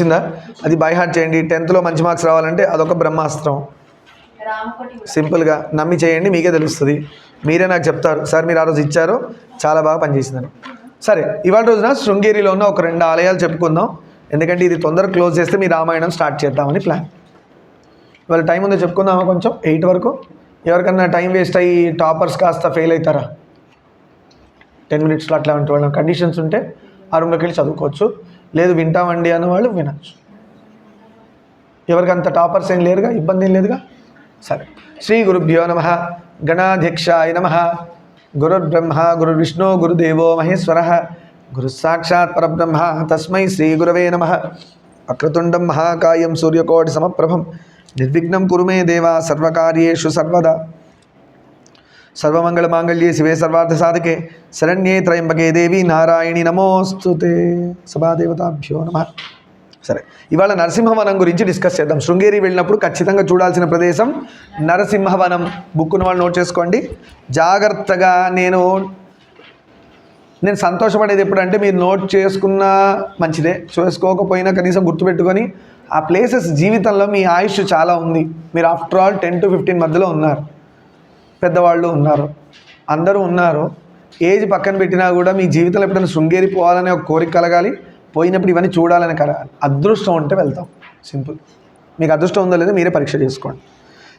వచ్చిందా? అది by heart చేయండి. టెన్త్లో మంచి మార్క్స్ రావాలంటే అదొక బ్రహ్మాస్త్రం. సింపుల్గా నమ్మి చేయండి మీకే తెలుస్తుంది. మీరే నాకు చెప్తారు. సార్ మీరు ఆ రోజు ఇచ్చారు చాలా బాగా పనిచేసిందని. సరే ఇవాళ రోజున శృంగేరిలో ఉన్న ఒక రెండు ఆలయాలు చెప్పుకుందాం. ఎందుకంటే ఇది తొందరగా క్లోజ్ చేస్తే మీ రామాయణం స్టార్ట్ చేద్దామని ప్లాన్ ఇవాళ టైం ఉందో చెప్పుకుందామా కొంచెం? ఎయిట్ వరకు? ఎవరికన్నా టైం వేస్ట్ అయ్యి టాపర్స్ కాస్త ఫెయిల్ అవుతారా టెన్ మినిట్స్లో అట్లా వాళ్ళ కండిషన్స్ ఉంటే ఆ రూమ్లోకి వెళ్ళి చదువుకోవచ్చు. లేదు వింటామండి అన్నవాళ్ళు వినొచ్చు. ఎవరికి టాపర్స్ ఏం లేరుగా? ఇబ్బంది ఏం లేదుగా? సరే. శ్రీ గురుభ్యో నమ. గణాధ్యక్షాయ నమ. గురుర్బ్రహ్మ గురుర్విష్ణు గురుదేవో మహేశ్వర. గురు సాక్షాత్ పరబ్రహ్మ. తస్మై శ్రీ గురవే నమ. వక్రతుండం మహాకాయం సూర్యకోటి సమప్రభం. నిర్విఘ్నం కురు మే దేవా. సర్వకార్యేషు సర్వదా. సర్వమంగళమాంగళ్యే శివే సర్వార్థ సాధకే. శరణ్యే త్రయంబకే దేవి నారాయణి నమోస్తుతే. సభాదేవతాభ్యో నమ. సరే ఇవాళ నరసింహవనం గురించి డిస్కస్ చేద్దాం. శృంగేరి వెళ్ళినప్పుడు ఖచ్చితంగా చూడాల్సిన ప్రదేశం నరసింహవనం. బుక్కును వాళ్ళు నోట్ చేసుకోండి. జాగ్రత్తగా నేను నేను సంతోషపడేది ఎప్పుడంటే మీరు నోట్ చేసుకున్నా మంచిదే. చేసుకోకపోయినా కనీసం గుర్తుపెట్టుకొని ఆ ప్లేసెస్ జీవితంలో మీ ఆయుష్ చాలా ఉంది. మీరు after all ten to fifteen మధ్యలో ఉన్నారు. పెద్దవాళ్ళు ఉన్నారు. అందరూ ఉన్నారు. ఏజ్ పక్కన పెట్టినా కూడా మీ జీవితంలో ఎప్పుడైనా శృంగేరి పోవాలనే ఒక కోరిక కలగాలి. పోయినప్పుడు ఇవన్నీ చూడాలని కలగాలి అదృష్టం ఉంటే వెళ్తాం. సింపుల్. మీకు అదృష్టం ఉందో లేదో మీరే పరీక్ష చేసుకోండి.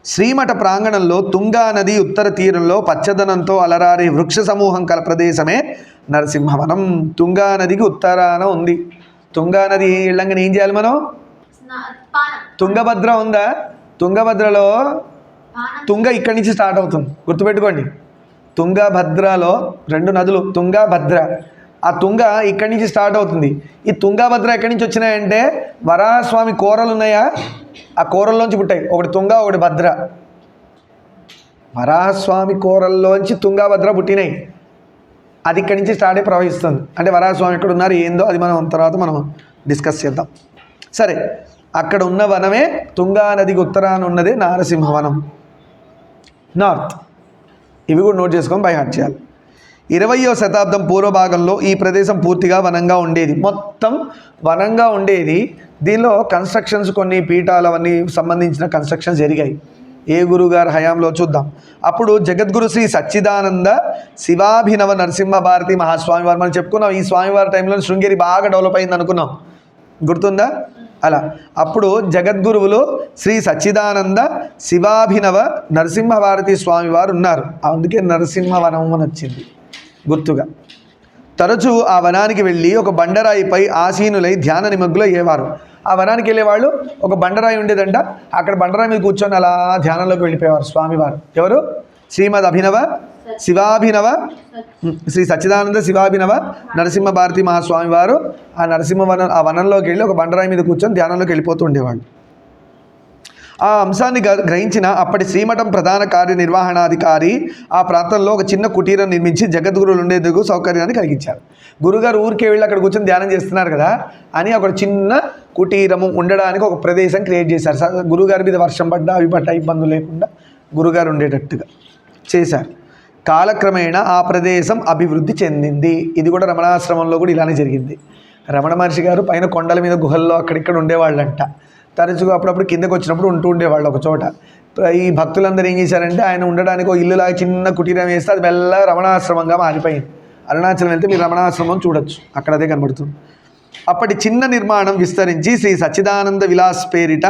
శ్రీమఠ ప్రాంగణంలో తుంగా నది ఉత్తర తీరంలో పచ్చదనంతో అలరారే వృక్ష సమూహం కల ప్రదేశమే నరసింహవనం. తుంగా నదికి ఉత్తరాన ఉంది. తుంగా నది వెళ్ళంగానే ఏం చేయాలి మనం? తుంగభద్ర ఉందా? తుంగభద్రలో తుంగ ఇక్కడి నుంచి స్టార్ట్ అవుతుంది. గుర్తుపెట్టుకోండి. తుంగభద్రలో రెండు నదులు తుంగభద్ర ఆ తుంగ ఇక్కడి నుంచి స్టార్ట్ అవుతుంది. ఈ తుంగభద్ర ఎక్కడి నుంచి వచ్చినాయంటే వరాహస్వామి కూరలు ఉన్నాయా ఆ కూరల్లోంచి పుట్టాయి. ఒకటి తుంగ ఒకటి భద్ర. వరాహస్వామి కూరల్లోంచి తుంగభద్ర పుట్టినాయి. అది ఇక్కడి నుంచి స్టార్ట్ అయి ప్రవహిస్తుంది. అంటే వరాహస్వామి ఎక్కడ ఉన్నారు ఏందో అది మనం తర్వాత మనం డిస్కస్ చేద్దాం. సరే అక్కడ ఉన్న వనమే తుంగా నదికి ఉత్తరాన ఉన్నదే నారసింహవనం. నార్త్. ఇవి కూడా నోట్ చేసుకొని బై హార్ట్ చేయాలి. ఇరవయో శతాబ్దం పూర్వభాగంలో ఈ ప్రదేశం పూర్తిగా వనంగా ఉండేది. మొత్తం వనంగా ఉండేది. దీనిలో కన్స్ట్రక్షన్స్ కొన్ని పీఠాలు అవన్నీ సంబంధించిన కన్స్ట్రక్షన్స్ జరిగాయి. ఏ గురుగారు హయాంలో చూద్దాం. అప్పుడు జగద్గురు శ్రీ సచ్చిదానంద శివాభినవ నరసింహ భారతి మహాస్వామి వారు మనం చెప్పుకున్నాం ఈ స్వామివారి టైంలో శృంగేరి బాగా డెవలప్ అయింది అనుకున్నాం. గుర్తుందా? అలా. అప్పుడు జగద్గురువులు శ్రీ సచ్చిదానంద శివాభినవ నరసింహభారతి స్వామి వారు ఉన్నారు. అందుకే నరసింహవనం అని వచ్చింది గుర్తుగా. తరచూ ఆ వనానికి వెళ్ళి ఒక బండరాయిపై ఆసీనులై ధ్యాన నిమగ్గులు అయ్యేవారు. ఆ వనానికి వెళ్ళేవాళ్ళు ఒక బండరాయి ఉండేదంట. అక్కడ బండరాయి మీద కూర్చొని అలా ధ్యానంలోకి వెళ్ళిపోయేవారు స్వామివారు. ఎవరు? శ్రీమద్ అభినవ శివాభినవ శ్రీ సచ్చిదానంద శివాభినవ నరసింహ భారతి మహాస్వామి వారు ఆ నరసింహ వనం ఆ వనంలోకి వెళ్ళి ఒక బండరాయి మీద కూర్చొని ధ్యానంలోకి వెళ్ళిపోతూ ఉండేవాళ్ళు. ఆ అంశాన్ని గ- గ్రహించిన అప్పటి శ్రీమఠం ప్రధాన కార్యనిర్వహణాధికారి ఆ ప్రాంతంలో ఒక చిన్న కుటీరం నిర్మించి జగద్గురులు ఉండేందుకు సౌకర్యాన్ని కలిగించారు. గురుగారు ఊరికే వెళ్ళి అక్కడ కూర్చొని ధ్యానం చేస్తున్నారు కదా అని ఒక చిన్న కుటీరము ఉండడానికి ఒక ప్రదేశం క్రియేట్ చేశారు. గురుగారి మీద వర్షం పడ్డా అవి పడ్డా ఇబ్బందులు లేకుండా గురుగారు ఉండేటట్టుగా చేశారు. కాలక్రమేణా ఆ ప్రదేశం అభివృద్ధి చెందింది. ఇది కూడా రమణాశ్రమంలో కూడా ఇలానే జరిగింది. రమణ మహర్షి గారు పైన కొండల మీద గుహల్లో అక్కడిక్కడ ఉండేవాళ్ళంట. తరచుగా అప్పుడప్పుడు కిందకు వచ్చినప్పుడు ఉంటూ ఉండేవాళ్ళు ఒక చోట. ఈ భక్తులందరూ ఏం చేశారంటే ఆయన ఉండడానికి ఒక ఇల్లులాగా చిన్న కుటీరం వేస్తే అది మెల్ల రమణాశ్రమంగా మారిపోయింది. అరుణాచలం వెళ్తే మీరు రమణాశ్రమం చూడొచ్చు. అక్కడ అదే కనబడుతుంది. అప్పటి చిన్న నిర్మాణం విస్తరించి శ్రీ సచ్చిదానంద విలాస్ పేరిట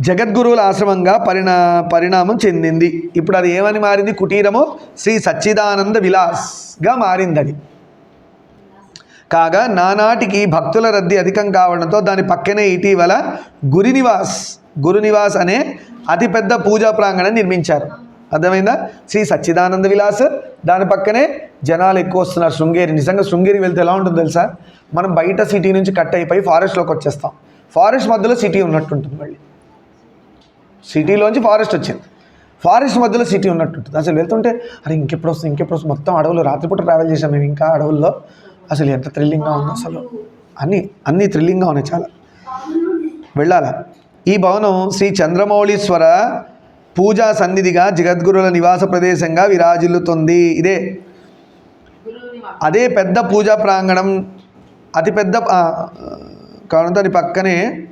జగద్గురువుల ఆశ్రమంగా పరిణా పరిణామం చెందింది. ఇప్పుడు అది ఏమని మారింది? కుటీరము శ్రీ సచ్చిదానంద విలాస్గా మారింది అది కాగా నానాటికి భక్తుల రద్దీ అధికం కావడంతో దాని పక్కనే ఇటీవల గురినివాస్ గురునివాస్ అనే అతిపెద్ద పూజా ప్రాంగణం నిర్మించారు. అర్థమైందా? శ్రీ సచ్చిదానంద విలాస్ దాని పక్కనే జనాలు ఎక్కువ వస్తున్నారు. శృంగేరి నిజంగా శృంగేరి వెళ్తే ఎలా ఉంటుందో తెలుసా? మనం బయట సిటీ నుంచి కట్ అయిపోయి ఫారెస్ట్లోకి వచ్చేస్తాం. ఫారెస్ట్ మధ్యలో సిటీ ఉన్నట్టుంటుంది మళ్ళీ. సిటీలోంచి ఫారెస్ట్ వచ్చింది. ఫారెస్ట్ మధ్యలో సిటీ ఉన్నట్టుంటుంది. అసలు వెళ్తుంటే అరే ఇంకెప్పుడు వస్తుంది ఇంకెప్పుడు వస్తుంది? మొత్తం అడవులు రాత్రిపూట ట్రావెల్ చేసాం మేము ఇంకా అడవుల్లో. అసలు ఎంత థ్రిల్లింగ్గా ఉందో అసలు. అన్నీ అన్నీ థ్రిల్లింగ్గా ఉన్నాయి చాలా. వెళ్ళాలా. ఈ భవనం శ్రీ చంద్రమౌళీశ్వర పూజా సన్నిధిగా జగద్గురుల నివాస ప్రదేశంగా విరాజిల్లుతుంది. ఇదే. అదే పెద్ద పూజా ప్రాంగణం అతిపెద్ద ఆ, దాని పక్కనే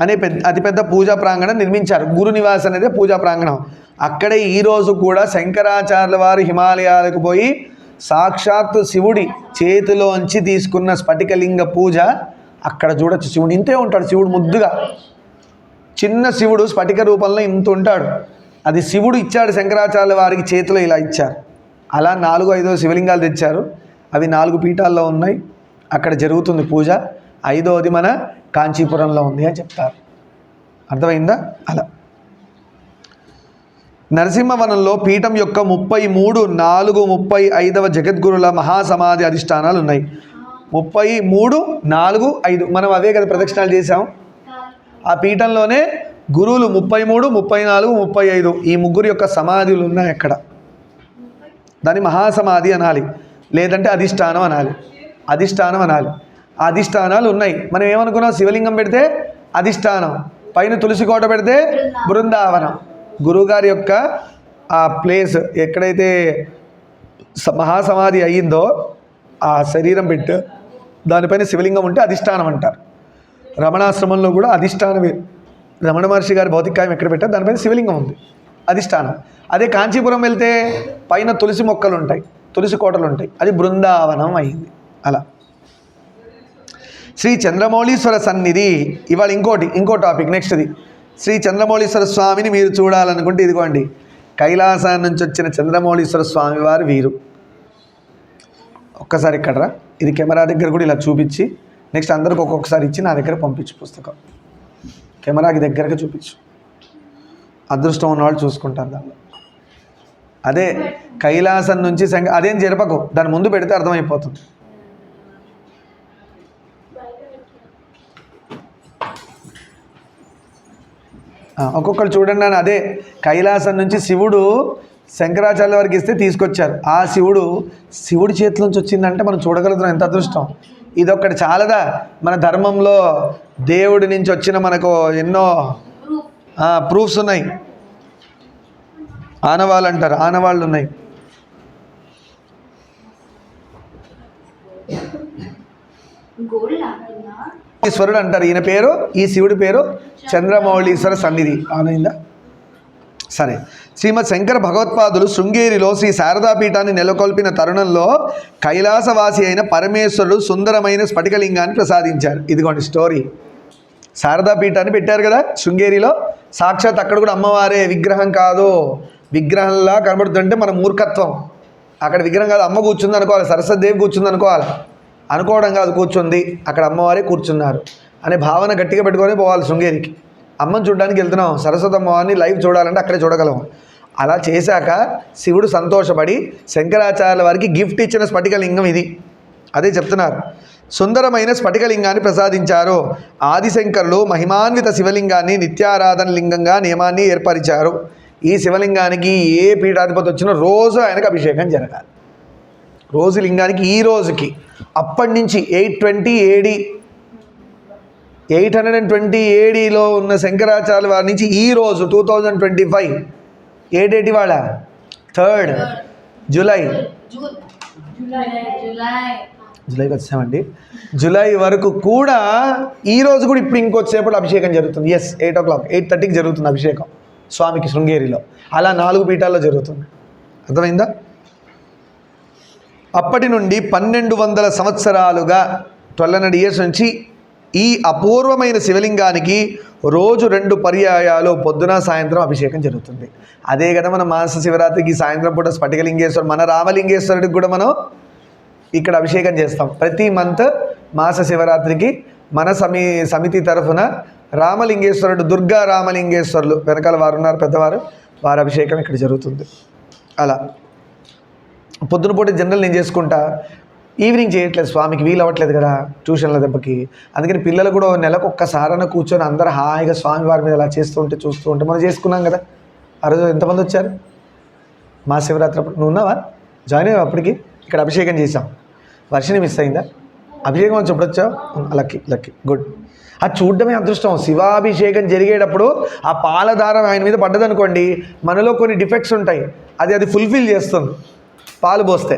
అనే పెద్ద అతిపెద్ద పూజా ప్రాంగణం నిర్మించారు. గురు నివాస్ అనేది పూజా ప్రాంగణం. అక్కడే ఈరోజు కూడా శంకరాచార్యుల వారు హిమాలయాలకు పోయి సాక్షాత్తు శివుడి చేతిలోంచి తీసుకున్న స్ఫటికలింగ పూజ అక్కడ చూడొచ్చు. శివుడు ఇంతే ఉంటాడు. శివుడు ముద్దుగా. చిన్న శివుడు స్ఫటిక రూపంలో ఇంత ఉంటాడు. అది శివుడు ఇచ్చాడు శంకరాచార్యుల వారికి చేతిలో ఇలా ఇచ్చారు. అలా నాలుగు ఐదో శివలింగాలు తెచ్చారు. అవి నాలుగు పీఠాల్లో ఉన్నాయి. అక్కడ జరుగుతుంది పూజ. ఐదవది మన కాంచీపురంలో ఉంది అని చెప్తారు. అర్థమైందా? అలా. నరసింహవనంలో పీఠం యొక్క ముప్పై మూడు నాలుగు ముప్పై ఐదవ జగద్గురుల మహాసమాధి అధిష్టానాలు ఉన్నాయి. ముప్పై మూడు నాలుగు ఐదు. మనం అవే కదా ప్రదక్షిణాలు చేసాం ఆ పీఠంలోనే గురువులు ముప్పై మూడు ముప్పై నాలుగు ముప్పై ఐదు ఈ ముగ్గురు యొక్క సమాధులు ఉన్నాయి అక్కడ. దాన్ని మహాసమాధి అనాలి. లేదంటే అధిష్టానం అనాలి. అధిష్టానం అనాలి. అధిష్టానాలు ఉన్నాయి. మనం ఏమనుకున్నాం? శివలింగం పెడితే అధిష్టానం పైన తులసి కోట పెడితే బృందావనం. గురువుగారి యొక్క ఆ ప్లేస్ ఎక్కడైతే స- మహాసమాధి అయ్యిందో ఆ శరీరం పెట్టు దానిపైన శివలింగం ఉంటే అధిష్టానం అంటారు. రమణాశ్రమంలో కూడా అధిష్టానమే రమణ మహర్షి గారి భౌతికాయం ఎక్కడ పెట్టారు? దానిపైన శివలింగం ఉంది. అధిష్టానం. అదే కాంచీపురం వెళ్తే పైన తులసి మొక్కలు ఉంటాయి. తులసి కోటలు ఉంటాయి. అది బృందావనం అయింది. అలా. శ్రీ చంద్రమౌళీశ్వర సన్నిధి. ఇవాళ ఇంకోటి ఇంకో టాపిక్ నెక్స్ట్ది. శ్రీ చంద్రమౌళీశ్వర స్వామిని మీరు చూడాలనుకుంటే ఇదిగోండి. కైలాసాన్ని నుంచి వచ్చిన చంద్రమౌళీశ్వర స్వామి వారు వీరు. ఒక్కసారి ఇక్కడ రా. ఇది కెమెరా దగ్గర కూడా ఇలా చూపించి నెక్స్ట్ అందరికి ఒక్కొక్కసారి ఇచ్చి నా దగ్గర పంపించు పుస్తకం. కెమెరాకి దగ్గరగా చూపించు. అదృష్టం ఉన్నవాళ్ళు చూసుకుంటారు దానిలో అదే కైలాసం నుంచి సంగ అదేం జరపకు. దాని ముందు పెడితే అర్థమైపోతుంది. ఒక్కొక్కరు చూడండి అని అదే కైలాసం నుంచి శివుడు శంకరాచార్య వారికి ఇస్తే తీసుకొచ్చారు. ఆ శివుడు శివుడి చేతి నుంచి వచ్చిందంటే మనం చూడగలుగుతున్నాం ఎంత అదృష్టం. ఇదొక్కటి చాలదా? మన ధర్మంలో దేవుడి నుంచి వచ్చిన మనకు ఎన్నో ప్రూఫ్స్ ఉన్నాయి. ఆనవాళ్ళు అంటారు ఆనవాళ్ళు ఉన్నాయి. గోల్డ్ ఈశ్వరుడు అంటారు. ఈయన పేరు? ఈ శివుడి పేరు? చంద్రమౌళీశ్వర సన్నిధి. ఆనైందా సరే. శ్రీమద్ శంకర భగవత్పాదులు శృంగేరిలో శ్రీ శారదాపీఠాన్ని నెలకొల్పిన తరుణంలో కైలాసవాసి అయిన పరమేశ్వరుడు సుందరమైన స్ఫటికలింగాన్ని ప్రసాదించారు. ఇదిగోండి స్టోరీ. శారదాపీఠాన్ని పెట్టారు కదా శృంగేరిలో? సాక్షాత్ అక్కడ కూడా అమ్మవారే. విగ్రహం కాదు. విగ్రహంలా కనబడుతుంటే మన మూర్ఖత్వం. అక్కడ విగ్రహం కాదు. అమ్మ కూర్చుంది అనుకోవాలి సరస్వతిదేవి కూర్చుంది అనుకోవాలి అనుకోవడం కాదు కూర్చుంది. అక్కడ అమ్మవారే కూర్చున్నారు. అనే భావన గట్టిగా పెట్టుకొని పోవాలి శృంగేరికి. అమ్మని చూడడానికి వెళ్తున్నాం. సరస్వతి అమ్మవారిని లైవ్ చూడాలంటే అక్కడే చూడగలం. అలా చేశాక శివుడు సంతోషపడి శంకరాచార్యుల వారికి గిఫ్ట్ ఇచ్చిన స్ఫటికలింగం ఇది. అదే చెప్తున్నారు. సుందరమైన స్ఫటికలింగాన్ని ప్రసాదించారు. ఆదిశంకరులు మహిమాన్విత శివలింగాన్ని నిత్యారాధన లింగంగా నియమాన్ని ఏర్పరిచారు. ఈ శివలింగానికి ఏ పీఠాధిపతి వచ్చినా రోజు ఆయనకు అభిషేకం జరగాలి. రోజు లింగానికి ఈ రోజుకి అప్పటి నుంచి eight twenty AD eight hundred and twenty ఏడీలో ఉన్న శంకరాచార్య వారి నుంచి ఈ రోజు టూ థౌజండ్ ట్వంటీ ఫైవ్ ఏ డేట్ ఇవాళ? Third July. జూలైకి వచ్చామండి. జూలై వరకు కూడా ఈ రోజు కూడా ఇప్పుడు ఇంకొచ్చేపటి అభిషేకం జరుగుతుంది. Yes eight o'clock eight థర్టీకి జరుగుతుంది అభిషేకం స్వామికి శృంగేరిలో. అలా నాలుగు పీఠాల్లో జరుగుతుంది. అర్థమైందా? అప్పటి నుండి పన్నెండు వందల సంవత్సరాలుగా ట్వెల్వ్ ఇయర్స్ నుంచి ఈ అపూర్వమైన శివలింగానికి రోజు రెండు పర్యాయాలు పొద్దున సాయంత్రం అభిషేకం జరుగుతుంది. అదే కదా మన మాస శివరాత్రికి సాయంత్రం పూట స్ఫటికలింగేశ్వరుడు మన రామలింగేశ్వరుడికి కూడా మనం ఇక్కడ అభిషేకం చేస్తాం. ప్రతి మంత్ మాస శివరాత్రికి మన సమి సమితి తరఫున రామలింగేశ్వరుడు దుర్గా రామలింగేశ్వరులు వెనకాల వారు ఉన్నారు పెద్దవారు వారి అభిషేకం ఇక్కడ జరుగుతుంది. అలా. పొద్దునపూట జనరల్ నేను చేసుకుంటా ఈవినింగ్ చేయట్లేదు స్వామికి వీలు అవ్వట్లేదు కదా ట్యూషన్ల దెబ్బకి. అందుకని పిల్లలు కూడా నెలకు ఒక్కసారన కూర్చొని అందరు హాయిగా స్వామి వారి మీద అలా చేస్తూ ఉంటే చూస్తూ ఉంటే మనం చేసుకున్నాం కదా. ఆ రోజు ఎంతమంది వచ్చారు? మా శివరాత్రి అప్పుడు నువ్వు ఉన్నావా? జాయిన్ అయ్యావు అప్పటికి? ఇక్కడ అభిషేకం చేసాం వర్షిని మిస్ అయిందా? అభిషేకం వచ్చి ఎప్పుడు వచ్చావు? Lucky lucky good. అది చూడడమే అదృష్టం. శివాభిషేకం జరిగేటప్పుడు ఆ పాలధారం ఆయన మీద పడ్డదనుకోండి మనలో కొన్ని డిఫెక్ట్స్ ఉంటాయి. అది అది ఫుల్ఫిల్ చేస్తుంది. పాలు పోస్తే.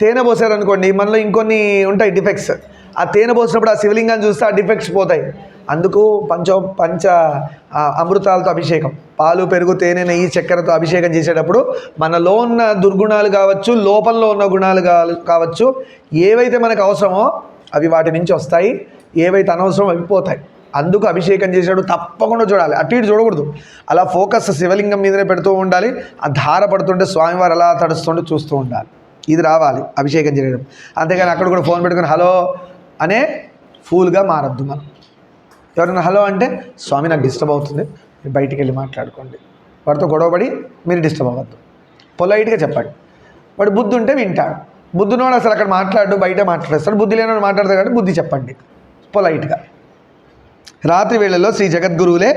తేనె పోసారనుకోండి మనలో ఇంకొన్ని ఉంటాయి డిఫెక్ట్స్. ఆ తేనె పోసినప్పుడు ఆ శివలింగాన్ని చూస్తే ఆ డిఫెక్ట్స్ పోతాయి. అందుకు పంచ పంచ అమృతాలతో అభిషేకం. పాలు పెరుగు తేనె నెయ్యి చక్కెరతో అభిషేకం చేసేటప్పుడు మనలో ఉన్న దుర్గుణాలు కావచ్చు లోపంలో ఉన్న గుణాలు కా కావచ్చు ఏవైతే మనకు అవసరమో అవి వాటి నుంచి వస్తాయి. ఏవైతే అనవసరం అవి పోతాయి. అందుకు అభిషేకం చేశాడు. తప్పకుండా చూడాలి. అటు ఇటు చూడకూడదు. అలా ఫోకస్ శివలింగం మీదనే పెడుతూ ఉండాలి. ఆ ధార పడుతుంటే స్వామివారు అలా తడుస్తుంటే చూస్తూ ఉండాలి. ఇది రావాలి అభిషేకం చేయడం. అంతేగాని అక్కడ కూడా ఫోన్ పెట్టుకుని హలో అనే ఫూల్గా మారద్దు మనం. ఎవరైనా హలో అంటే స్వామి నాకు డిస్టర్బ్ అవుతుంది. మీరు బయటికి వెళ్ళి మాట్లాడుకోండి. వాడితో గొడవపడి మీరు డిస్టర్బ్ అవ్వద్దు. పొలైట్గా చెప్పండి. వాడు బుద్ధి ఉంటే వింటాడు. బుద్ధినోడు అసలు అక్కడ మాట్లాడు బయట మాట్లాడేస్తాడు. బుద్ధి లేనివాడు మాట్లాడతాడు కాబట్టి బుద్ధి చెప్పండి. పొలైట్గా. రాత్రి వేళల్లో శ్రీ జగద్గురువులే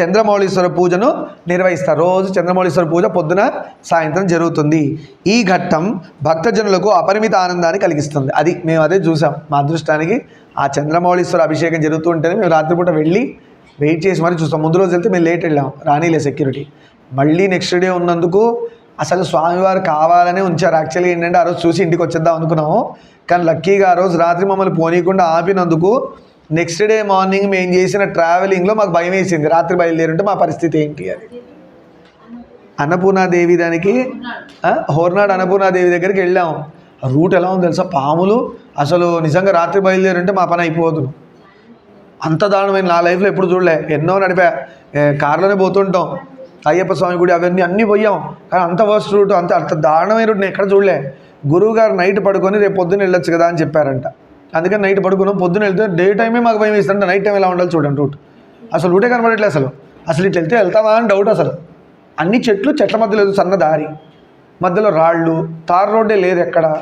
చంద్రమౌళీశ్వర పూజను నిర్వహిస్తారు. రోజు చంద్రమౌళీశ్వర పూజ పొద్దున సాయంత్రం జరుగుతుంది. ఈ ఘట్టం భక్తజనులకు అపరిమిత ఆనందాన్ని కలిగిస్తుంది. అది మేము అదే చూసాం. మా అదృష్టానికి ఆ చంద్రమౌళీశ్వర అభిషేకం జరుగుతూ ఉంటేనే మేము రాత్రిపూట వెళ్ళి వెయిట్ చేసి మరి చూస్తాం. ముందు రోజు వెళ్తే మేము లేట్ వెళ్ళాం. రానీలే సెక్యూరిటీ మళ్ళీ నెక్స్ట్ డే ఉన్నందుకు అసలు స్వామివారు కావాలనే ఉంచారు. యాక్చువల్గా ఏంటంటే ఆ రోజు చూసి ఇంటికి వచ్చేద్దాం అనుకున్నాము. కానీ లక్కీగా ఆ రోజు రాత్రి మమ్మల్ని పోనీయకుండా ఆపినందుకు నెక్స్ట్ డే మార్నింగ్ మేము చేసిన? ట్రావెలింగ్లో మాకు భయం వేసింది. రాత్రి బయలుదేరుంటే మా పరిస్థితి ఏంటి అని అన్నపూర్ణాదేవి దానికి హోర్నాడు అన్నపూర్ణాదేవి దగ్గరికి వెళ్ళాం. రూట్ ఎలా ఉంది తెలుసా? పాములు. అసలు నిజంగా రాత్రి బయలుదేరుంటే మా పని అయిపోదు. అంత దారుణమైన నా లైఫ్లో ఎప్పుడు చూడలే. ఎన్నో నడిపా. కారులోనే కార్లోనే పోతుంటాం. అయ్యప్ప స్వామి గుడి అవన్నీ అన్నీ పోయాం. కానీ అంత వర్స్ట్ రూట్ అంత అంత దారుణమైన రూట్ నేను ఎక్కడ చూడలే. గురువు గారు నైట్ పడుకొని రేపు పొద్దున్న వెళ్ళొచ్చు కదా అని చెప్పారంట. అందుకని నైట్ పడుకున్నాం. పొద్దున వెళ్తే డే టైమే మాకు భయం వేస్తుంటే నైట్ టైం ఎలా ఉండాలి చూడండి రూట్. అసలు రూటే కనబడట్లేదు అసలు. అసలు ఇట్లా వెళ్తే వెళ్తామా అని డౌట్ అసలు. అన్ని చెట్లు చెట్ల మధ్యలో లేదు సన్న దారి. మధ్యలో రాళ్ళు. తార్ రోడ్డే లేదు ఎక్కడ.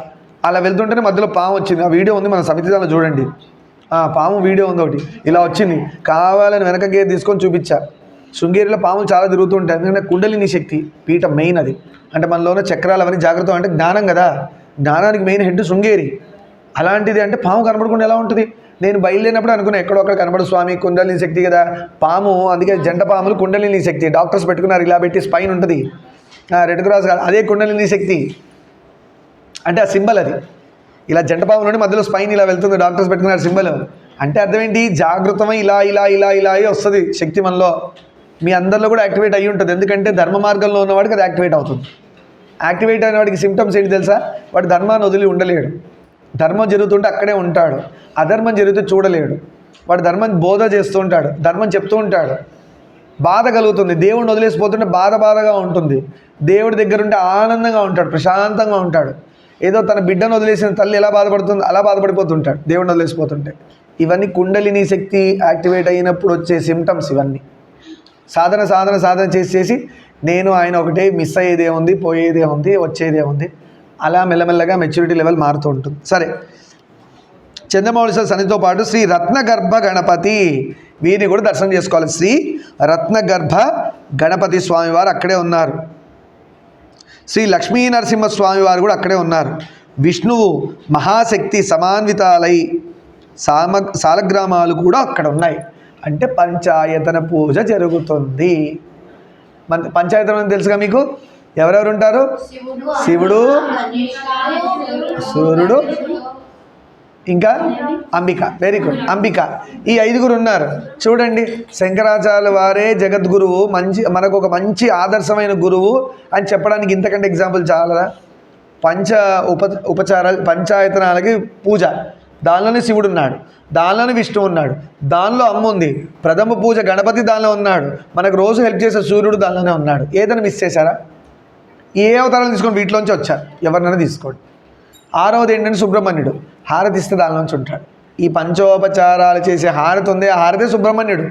అలా వెళ్తుంటేనే మధ్యలో పాము వచ్చింది. ఆ వీడియో ఉంది మన సమితి దానిలో చూడండి. ఆ పాము వీడియో ఉంది ఒకటి. ఇలా వచ్చింది. కావాలని వెనక గేర్ తీసుకొని చూపించా. శృంగేరిలో పాములు చాలా తిరుగుతుంటాయి. ఎందుకంటే కుండలిని శక్తి. పీఠం మెయిన్ అది. అంటే మనలోనే చక్రాలు అవన్నీ జాగ్రత్త అంటే జ్ఞానం కదా. జ్ఞానానికి మెయిన్ హెడ్ శృంగేరి. అలాంటిది అంటే పాము కనపడకుండా ఎలా ఉంటుంది? నేను బయలుదేరినప్పుడు అనుకున్నా ఎక్కడొక్కడ కనబడు స్వామి కుండలిని శక్తి కదా. పాము అందుకే జంట పాములు కుండలిని శక్తి. డాక్టర్స్ పెట్టుకున్నారు ఇలా పెట్టి స్పైన్ ఉంటుంది. రెడ్ క్రాస్ కాదు అదే కుండలిని శక్తి. అంటే ఆ సింబల్ అది. ఇలా జంట పాము మధ్యలో స్పైన్ ఇలా వెళ్తుంది డాక్టర్స్ పెట్టుకున్నారు సింబల్. అంటే అర్థం ఏంటి జాగృతమై ఇలా ఇలా ఇలా ఇలా అయి వస్తుంది శక్తి మనలో. మీ అందరిలో కూడా యాక్టివేట్ అయ్యి ఉంటుంది. ఎందుకంటే ధర్మ మార్గంలో ఉన్నవాడికి అది యాక్టివేట్ అవుతుంది. యాక్టివేట్ అయిన వాడికి సిమ్టమ్స్ ఏంటి తెలుసా? వాడు ధర్మాన్ని వదిలి ఉండలేడు. ధర్మం జరుగుతుంటే అక్కడే ఉంటాడు. అధర్మం జరిగితే చూడలేడు. వాడు ధర్మం బోధ చేస్తూ ఉంటాడు. ధర్మం చెప్తూ ఉంటాడు. బాధ కలుగుతుంది. దేవుడిని వదిలేసిపోతుంటే బాధ బాధగా ఉంటుంది. దేవుడి దగ్గర ఉంటే ఆనందంగా ఉంటాడు. ప్రశాంతంగా ఉంటాడు. ఏదో తన బిడ్డను వదిలేసిన తల్లి ఎలా బాధపడుతుంది? అలా బాధపడిపోతుంటాడు. దేవుడిని వదిలేసిపోతుంటే ఇవన్నీ కుండలిని శక్తి యాక్టివేట్ అయినప్పుడు వచ్చే సిమ్టమ్స్ ఇవన్నీ. సాధన సాధన సాధన చేసి చేసి నేను ఆయన ఒకటే మిస్ అయ్యేదే ఉంది పోయేదే ఉంది వచ్చేదే ఉంది. అలా మెల్లమెల్లగా మెచ్యూరిటీ లెవెల్ మారుతూ ఉంటుంది. సరే. చంద్రమౌళేశ్వర సన్నిధితో పాటు శ్రీ రత్నగర్భ గణపతి వీరిని కూడా దర్శనం చేసుకోవాలి. శ్రీ రత్నగర్భ గణపతి స్వామివారు అక్కడే ఉన్నారు. శ్రీ లక్ష్మీ నరసింహ స్వామివారు కూడా అక్కడే ఉన్నారు. విష్ణువు మహాశక్తి సమాన్వితాలై సామ సాలగ్రామాలు కూడా అక్కడ ఉన్నాయి. అంటే పంచాయతన పూజ జరుగుతుంది. మన పంచాయతనం తెలుసుగా మీకు? ఎవరెవరు ఉంటారు శివుడు సూర్యుడు ఇంకా అంబిక. Very good Ambika. ఈ ఐదుగురు ఉన్నారు. చూడండి శంకరాచార్య వారే జగద్గురువు మంచి మనకు ఒక మంచి ఆదర్శమైన గురువు అని చెప్పడానికి ఇంతకంటే ఎగ్జాంపుల్ చాలా పంచ ఉప ఉపచారాలు పంచాయతనాలకి పూజ. దానిలోనే శివుడు ఉన్నాడు. దానిలోనే విష్ణు ఉన్నాడు. దానిలో అమ్మ ఉంది. ప్రథమ పూజ గణపతి దానిలో ఉన్నాడు. మనకు రోజు హెల్ప్ చేసే సూర్యుడు దానిలోనే ఉన్నాడు. ఏదైనా మిస్ చేశారా? ఏ అవతారాలు తీసుకొని వీటిలోంచి వచ్చారు ఎవరినైనా తీసుకోండి. ఆరవది ఏంటంటే సుబ్రహ్మణ్యుడు. హారతి ఇస్తే దానిలోంచి ఉంటాడు. ఈ పంచోపచారాలు చేసే హారతి ఉంది. ఆ హారతే సుబ్రహ్మణ్యుడు.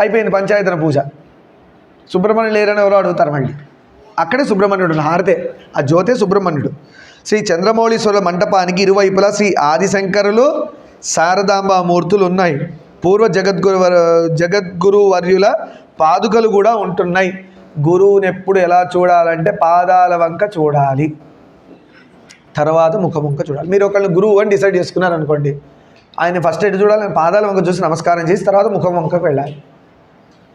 అయిపోయింది పంచాయతన పూజ. సుబ్రహ్మణ్యుడు లేరని ఎవరో అడుగుతారు మళ్ళీ. అక్కడే సుబ్రహ్మణ్యుడు హారతే. ఆ జ్యోతే సుబ్రహ్మణ్యుడు. శ్రీ చంద్రమౌళీశ్వర మంటపానికి ఇరువైపులా శ్రీ ఆదిశంకరులు శారదాంబ మూర్తులు ఉన్నాయి. పూర్వ జగద్గురు జగద్గురు వర్యుల పాదుకలు కూడా ఉంటున్నాయి. గురువుని ఎప్పుడు ఎలా చూడాలంటే పాదాల వంక చూడాలి. తర్వాత ముఖముంక చూడాలి. మీరు ఒకళ్ళని గురువు అని డిసైడ్ చేసుకున్నారు అనుకోండి ఆయన ఫస్ట్ ఎటు చూడాలి? పాదాల వంక చూసి నమస్కారం చేసి తర్వాత ముఖం వంకకు వెళ్ళాలి.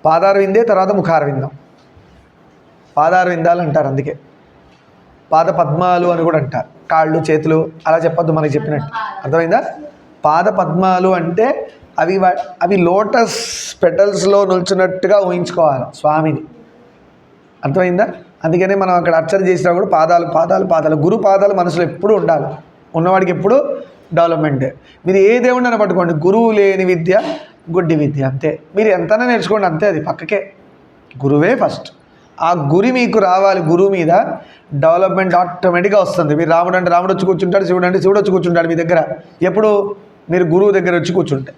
పాదార విందే తర్వాత ముఖార విందాం. పాదార విందాలు అంటారు అందుకే. పాద పద్మాలు అని కూడా అంటారు. కాళ్ళు చేతులు అలా చెప్పొద్దు మనకి చెప్పినట్టు. అర్థమైందా? పాద పద్మాలు అంటే అవి అవి లోటస్ పెటల్స్లో నిల్చున్నట్టుగా ఊహించుకోవాలి స్వామిని. అర్థమైందా? అందుకనే మనం అక్కడ అర్చన చేసినా కూడా పాదాలు పాదాలు పాదాలు గురు పాదాలు మనసులో ఎప్పుడూ ఉండాలి. ఉన్నవాడికి ఎప్పుడు డెవలప్మెంట్ మీరు ఏ దేవుడిని పట్టుకోండి. గురువు లేని విద్య గుడ్డి విద్య అంతే. మీరు ఎంతైనా నేర్చుకోండి. అంతే అది పక్కకే. గురువే ఫస్ట్ ఆ గురి మీకు రావాలి. గురువు మీద డెవలప్మెంట్ ఆటోమేటిక్గా వస్తుంది. మీరు రాముడు అంటే రాముడు వచ్చి కూర్చుంటాడు శివుడు అంటే శివుడు వచ్చి కూర్చుంటాడు మీ దగ్గర. ఎప్పుడు? మీరు గురువు దగ్గర వచ్చి కూర్చుంటే.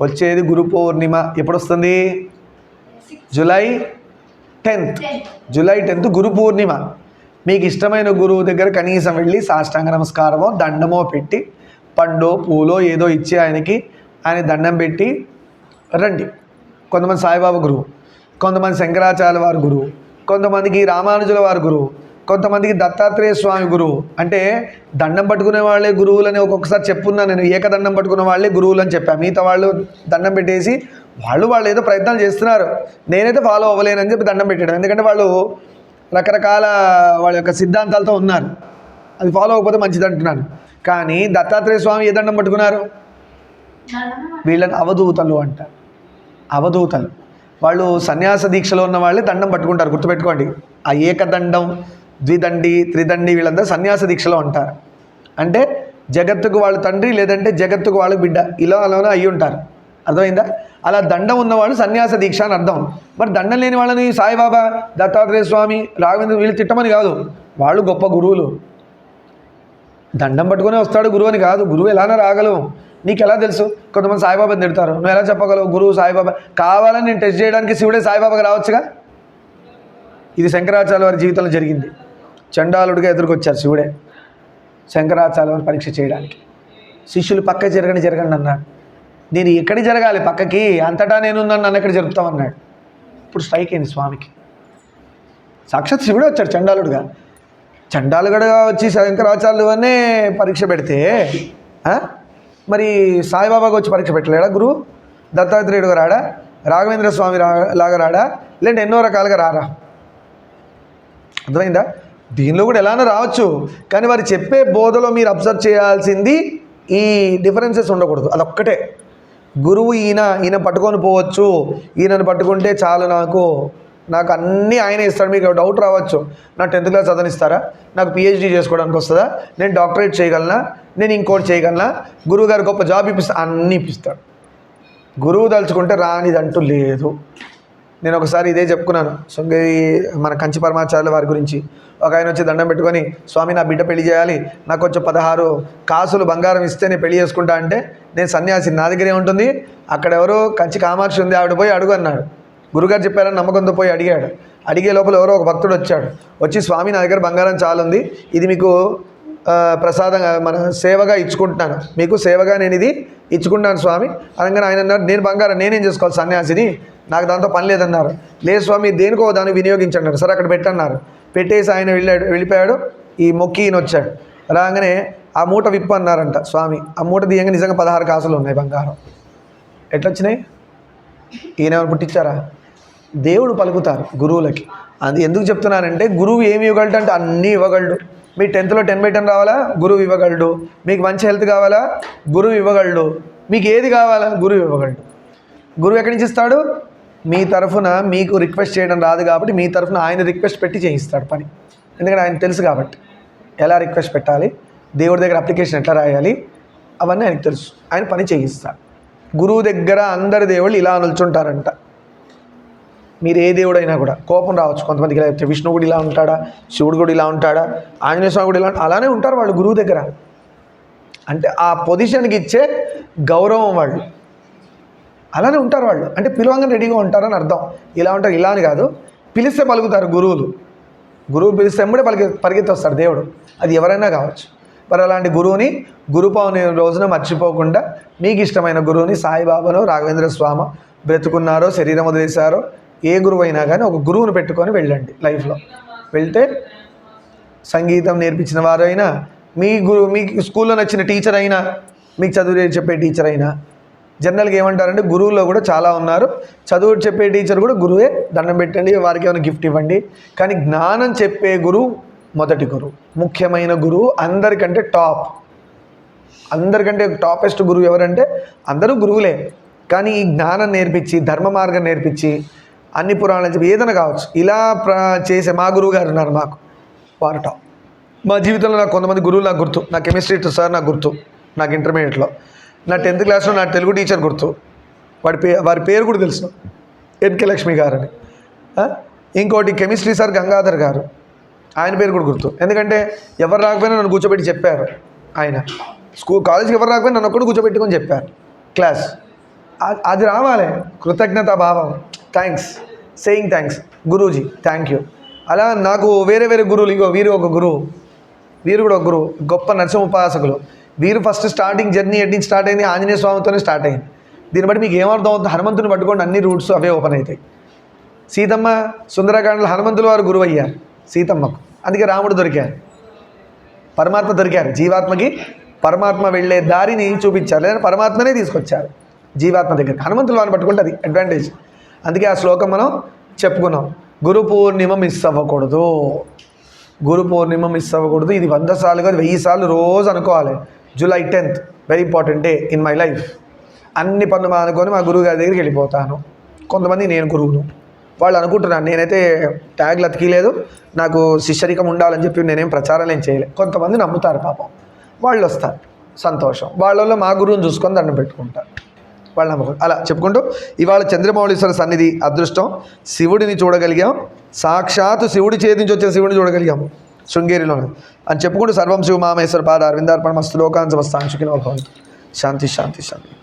వచ్చేది గురు పౌర్ణిమ. ఎప్పుడు వస్తుంది July tenth. July tenth Guru Purnima. మీకు ఇష్టమైన గురువు దగ్గర కనీసం వెళ్ళి సాష్టాంగ నమస్కారమో దండమో పెట్టి పండో పూలో ఏదో ఇచ్చి ఆయనకి ఆయన దండం పెట్టి రండి. కొంతమంది సాయిబాబా గురువు కొంతమంది శంకరాచార్య వారి గురువు కొంతమందికి రామానుజుల వారి గురువు కొంతమందికి దత్తాత్రేయ స్వామి గురువు. అంటే దండం పట్టుకునే వాళ్ళే గురువులని ఒక్కొక్కసారి చెప్పున్నా నేను ఏకదండం పట్టుకునే వాళ్ళే గురువులు అని చెప్పాను మిగతా వాళ్ళు దండం పెట్టేసి వాళ్ళు వాళ్ళు ఏదో ప్రయత్నాలు చేస్తున్నారు. నేనైతే ఫాలో అవ్వలేనని చెప్పి దండం పెట్టాడు ఎందుకంటే వాళ్ళు రకరకాల వాళ్ళ యొక్క సిద్ధాంతాలతో ఉన్నారు. అది ఫాలో అవ్వకపోతే మంచిది అంటున్నాను. కానీ దత్తాత్రేయ స్వామి ఏ దండం పట్టుకున్నారు? వీళ్ళని అవధూతలు అంట. అవధూతలు. వాళ్ళు సన్యాస దీక్షలో ఉన్న వాళ్ళే దండం పట్టుకుంటారు. గుర్తుపెట్టుకోండి. ఆ ఏకదండం ద్విదండి త్రిదండి వీళ్ళందరూ సన్యాస దీక్షలో ఉంటారు. అంటే జగత్తుకు వాళ్ళ తండ్రి లేదంటే జగత్తుకు వాళ్ళ బిడ్డ. ఇలా అలానే అయ్యి ఉంటారు అర్థమైందా? అలా దండం ఉన్నవాళ్ళు సన్యాస దీక్ష అని అర్థం. మరి దండం లేని వాళ్ళని సాయిబాబా దత్తాత్రేయ స్వామి రాఘవేంద్ర వీళ్ళు తిట్టమని కాదు. వాళ్ళు గొప్ప గురువులు. దండం పట్టుకునే వస్తాడు గురువు అని కాదు. గురువు ఎలానే రాగలవు. నీకు ఎలా తెలుసు? కొంతమంది సాయిబాబాని తిడతారు. నువ్వు ఎలా చెప్పగలవు? గురువు సాయిబాబా కావాలని నేను టెస్ట్ చేయడానికి శివుడే సాయిబాబాకి రావచ్చుగా? ఇది శంకరాచార్య వారి జీవితంలో జరిగింది. చండాలుడిగా ఎదురుకొచ్చారు శివుడే. శంకరాచార్య వారిని పరీక్ష చేయడానికి. శిష్యులు పక్క జరగని జరగండి అన్నాడు. నేను ఎక్కడికి జరగాలి? పక్కకి? అంతటా నేను ఉన్నాను నన్ను ఎక్కడ జరుపుతామన్నాడు ఇప్పుడు స్ట్రైక్ అయింది స్వామికి. సాక్షాత్ శివుడే వచ్చాడు చండాలుడుగా. చండాలుగడగా వచ్చి శంకరాచార్యులు అనే పరీక్ష పెడితే మరి సాయిబాబాకి వచ్చి పరీక్ష పెట్టలేడా గురువు? దత్తాత్రేయుడు రాడా? రాఘవేంద్ర స్వామి రా లాగా రాడా? లేదంటే ఎన్నో రకాలుగా రారా? అర్థమైందా? దీనిలో కూడా ఎలానో రావచ్చు. కానీ వారు చెప్పే బోధలో మీరు అబ్జర్వ్ చేయాల్సింది ఈ డిఫరెన్సెస్ ఉండకూడదు. అదొక్కటే. గురువు ఈయన ఈయన పట్టుకొని పోవచ్చు. ఈయనను పట్టుకుంటే చాలు నాకు. నాకు అన్నీ ఆయన ఇస్తాడు. మీకు డౌట్ రావచ్చు. నా టెన్త్ క్లాస్ చదవనిస్తారా? నాకు పిహెచ్డీ చేసుకోవడానికి వస్తుందా? నేను డాక్టరేట్ చేయగలనా? నేను ఇంకోటి చేయగలనా? గురువు గారు గొప్ప జాబ్ ఇప్పిస్తా అన్నీ ఇప్పిస్తాడు. గురువు తలుచుకుంటే రానిదంటూ లేదు. నేను ఒకసారి ఇదే చెప్పుకున్నాను. శృంగేరి మన కంచి పరమాచార్యుల వారి గురించి. ఒక ఆయన వచ్చి దండం పెట్టుకొని స్వామి నా బిడ్డ పెళ్ళి చేయాలి. నాకు కొంచెం పదహారు కాసులు బంగారం ఇస్తే నేను పెళ్ళి చేసుకుంటా అంటే నేను సన్యాసి నా దగ్గరే ఉంటుంది అక్కడ ఎవరో కంచి కామాక్షి ఉంది ఆవిడ పోయి అడుగు అన్నాడు. గురుగారు చెప్పారని నమ్మకంతో పోయి అడిగాడు. అడిగే లోపల ఎవరో ఒక భక్తుడు వచ్చాడు. వచ్చి స్వామి నా దగ్గర బంగారం చాలా ఉంది ఇది మీకు ప్రసాదంగా మన సేవగా ఇచ్చుకుంటున్నాను. మీకు సేవగా నేను ఇది ఇచ్చుకుంటాను స్వామి. అనగానే ఆయన అన్నాడు నేను బంగారం నేనేం చేసుకోవాలి సన్యాసిని? నాకు దాంతో పని లేదన్నారు. లేదు స్వామి దేనికో దాన్ని వినియోగించన్నారు సరే అక్కడ పెట్టన్నారు. పెట్టేసి ఆయన వెళ్ళాడు వెళ్ళిపోయాడు. ఈ మొక్కి ఈయన వచ్చాడు. రాగానే ఆ మూట విప్పు అన్నారంట స్వామి. ఆ మూట తీయంగా నిజంగా పదహారు కాసులు ఉన్నాయి బంగారం. ఎట్లొచ్చినాయి? ఈయన ఏమైనా పుట్టించారా? దేవుడు పలుకుతారు గురువులకి. అది ఎందుకు చెప్తున్నానంటే గురువు ఏమి ఇవ్వగలడు అంటే అన్నీ ఇవ్వగలడు. మీ టెన్త్లో టెన్ బై టెన్ రావాలా? గురువు ఇవ్వగలడు. మీకు మంచి హెల్త్ కావాలా? గురువు ఇవ్వగలడు. మీకు ఏది కావాలా? గురువు ఇవ్వగలడు. గురువు ఎక్కడి నుంచి ఇస్తాడు? మీ తరఫున మీకు రిక్వెస్ట్ చేయడం రాదు కాబట్టి మీ తరఫున ఆయన రిక్వెస్ట్ పెట్టి చేయిస్తాడు పని. ఎందుకంటే ఆయన తెలుసు కాబట్టి. ఎలా రిక్వెస్ట్ పెట్టాలి? దేవుడి దగ్గర అప్లికేషన్ ఎట్లా రాయాలి? అవన్నీ ఆయనకు తెలుసు. ఆయన పని చేయిస్తాడు. గురువు దగ్గర అందరి దేవుళ్ళు ఇలా నిల్చుంటారంట. మీరు ఏ దేవుడైనా కూడా కోపం రావచ్చు. కొంతమందికి ఇలా చెప్తే విష్ణువు కూడా ఇలా ఉంటాడా? శివుడు కూడా ఇలా ఉంటాడా? ఆంజనేయ స్వామి కూడా ఇలా అలానే ఉంటారు వాళ్ళు గురువు దగ్గర. అంటే ఆ పొజిషన్కి ఇచ్చే గౌరవం వాళ్ళు. అలానే ఉంటారు వాళ్ళు. అంటే పిలవంగానే రెడీగా ఉంటారని అర్థం. ఇలా ఉంటారు ఇలా అని కాదు. పిలిస్తే పలుకుతారు గురువులు. గురువు పిలిస్తే ఎంబడే పలికి పరిగెత్తొస్తాడు దేవుడు. అది ఎవరైనా కావచ్చు. మరి అలాంటి గురువుని గురు పౌర్ణమి రోజున మర్చిపోకుండా మీకు ఇష్టమైన గురువుని సాయిబాబాను రాఘవేంద్ర స్వామి బ్రతుకున్నారో శరీరం వదిలేశారో ఏ గురువు అయినా కానీ ఒక గురువుని పెట్టుకొని వెళ్ళండి లైఫ్లో. వెళ్తే సంగీతం నేర్పించిన వారైనా మీ గురువు మీకు స్కూల్లో నచ్చిన టీచర్ అయినా మీకు చదువు చెప్పే టీచర్ అయినా జనరల్గా ఏమంటారంటే గురువులో కూడా చాలా ఉన్నారు. చదువు చెప్పే టీచర్ కూడా గురువే. దండం పెట్టండి వారికి ఏమైనా గిఫ్ట్ ఇవ్వండి. కానీ జ్ఞానం చెప్పే గురువు మొదటి గురువు. ముఖ్యమైన గురువు అందరికంటే టాప్. అందరికంటే టాపెస్ట్ గురువు ఎవరంటే అందరూ గురువులే. కానీ ఈ జ్ఞానం నేర్పించి ధర్మ మార్గం నేర్పించి అన్ని పురాణాలు చెప్పి ఏదైనా కావచ్చు. ఇలా ప్ర చేసే మా గురువు గారు ఉన్నారు మాకు. వారు టాప్. మా జీవితంలో నాకు కొంతమంది గురువులు నాకు గుర్తు. నా కెమిస్ట్రీ సార్ నాకు గుర్తు. నాకు ఇంటర్మీడియట్లో. నా టెన్త్ క్లాస్లో నా తెలుగు టీచర్ గుర్తు. వాడి పే వారి పేరు కూడా తెలుసు. ఎన్కే లక్ష్మి గారని. అని ఇంకోటి కెమిస్ట్రీ సార్ గంగాధర్ గారు. ఆయన పేరు కూడా గుర్తు. ఎందుకంటే ఎవరు రాకపోయినా నన్ను కూర్చోబెట్టి చెప్పారు ఆయన. స్కూల్ కాలేజ్కి ఎవరు రాకపోయినా నన్ను ఒక్కడు కూర్చోబెట్టుకొని చెప్పారు. క్లాస్. అది రావాలి. కృతజ్ఞతా భావం. Thanks. Saying thanks Guruji thank you అలా నాకు వేరే వేరే గురువులు ఇగో వీరు ఒక గురువు. వీరు కూడా ఒక గురువు. గొప్ప నరసింహ ఉపాసకులు. వీరు ఫస్ట్ స్టార్టింగ్ జర్నీ ఎట్ నుంచి స్టార్ట్ అయింది? ఆంజనేయ స్వామితోనే స్టార్ట్ అయింది. దీన్ని బట్టి మీకు ఏమర్థం అవుతుంది? హనుమంతుని పట్టుకోండి అన్ని రూట్స్ అవే ఓపెన్ అవుతాయి. సీతమ్మ సుందరకాండలో హనుమంతుల వారు గురువు అయ్యారు సీతమ్మకు. అందుకే రాముడు దొరికారు. పరమాత్మ దొరికారు. జీవాత్మకి పరమాత్మ వెళ్ళే దారిని చూపించారు. లేదా పరమాత్మనే తీసుకొచ్చారు జీవాత్మ దగ్గర హనుమంతుల వారిని పట్టుకుంటే అది అడ్వాంటేజ్ అందుకే ఆ శ్లోకం మనం చెప్పుకున్నాం. గురు పూర్ణిమ మిస్ అవ్వకూడదు. గురు పూర్ణిమ మిస్ అవ్వకూడదు. ఇది వంద సార్లు కాదు వెయ్యి సార్లు రోజు అనుకోవాలి. July tenth very important day in my life అన్ని పనులు అనుకొని మా గురువు గారి దగ్గరికి వెళ్ళిపోతాను. కొంతమంది నేను గురువును. వాళ్ళు అనుకుంటున్నాను నేనైతే ట్యాగ్లు అతికిలేదు నాకు శిష్యరికం ఉండాలని చెప్పి నేనేం ప్రచారాలు ఏం చేయలేదు కొంతమంది నమ్ముతారు పాపం. వాళ్ళు వస్తారు. సంతోషం. వాళ్ళలో మా గురువుని చూసుకొని దండం పెట్టుకుంటారు. వాళ్ళ నమ్మకం. అలా చెప్పుకుంటూ ఇవాళ చంద్రమౌళీశ్వర సన్నిధి అదృష్టం. శివుడిని చూడగలిగాం. సాక్షాత్తు శివుడి చేతి నుంచి వచ్చిన శివుడిని చూడగలిగాము. శృంగేరిలో అని చెప్పుకుంటూ సర్వం శివ మామేశ్వర పాద అరవిందార్పణ మస్తు లోకాన్ సమస్తాంశుకిన శాంతి శాంతి శాంతి.